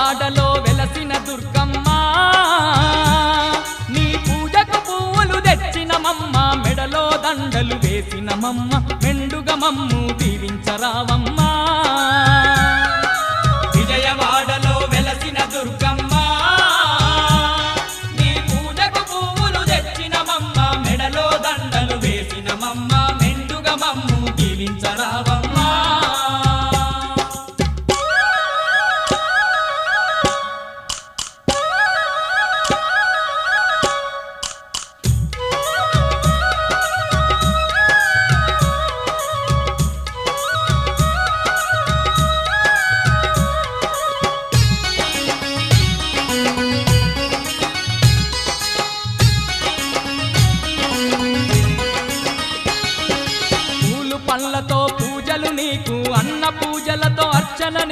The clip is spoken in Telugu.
వాడలో వెలసిన దుర్గమ్మ. నీ పూజకు పువ్వులు తెచ్చినమమ్మ మెడలో దండలు వేసినమమ్మ మెండుగ మమ్ము దీవించరావమ్మ. చాలా వెలసిన నీ మెడలో దండలు పండ్లతో పూజలు నీకు అన్న పూజలతో అర్చన